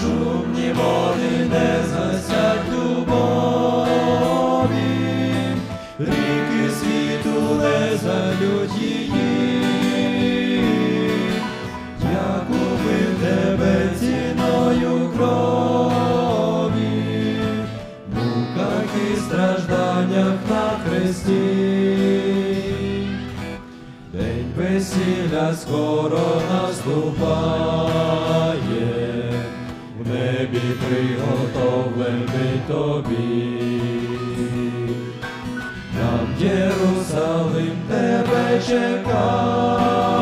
шумні води не згасять любові, ріки світу не залють її, я купив тебе ціною крові, муках і стражданнях на хресті. Весілля скоро наступає, небі приготовлений тобі. Нам Єрусалим тебе чекає,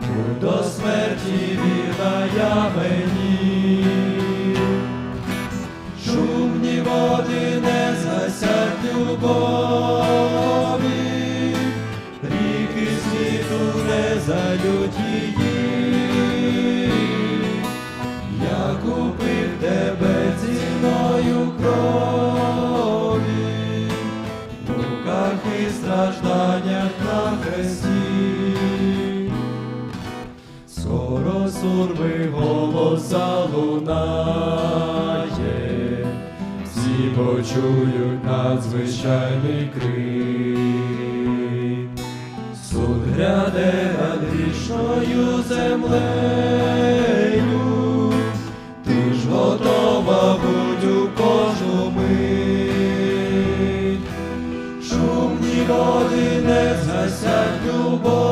будь до смерті вірна я мені. Шумні води не згасять любові, ріки світу не залють її. Хресті. Скоро сурми голос залунає, всі почують надзвичайний крик. Суд гряде над грішною землею, ніколи не згасять любові,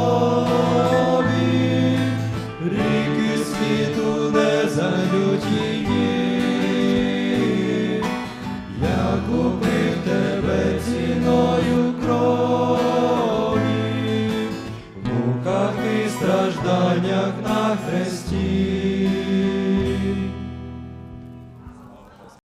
ріки світу не зальють її, я купив тебе ціною крові, в муках і стражданнях на хресті.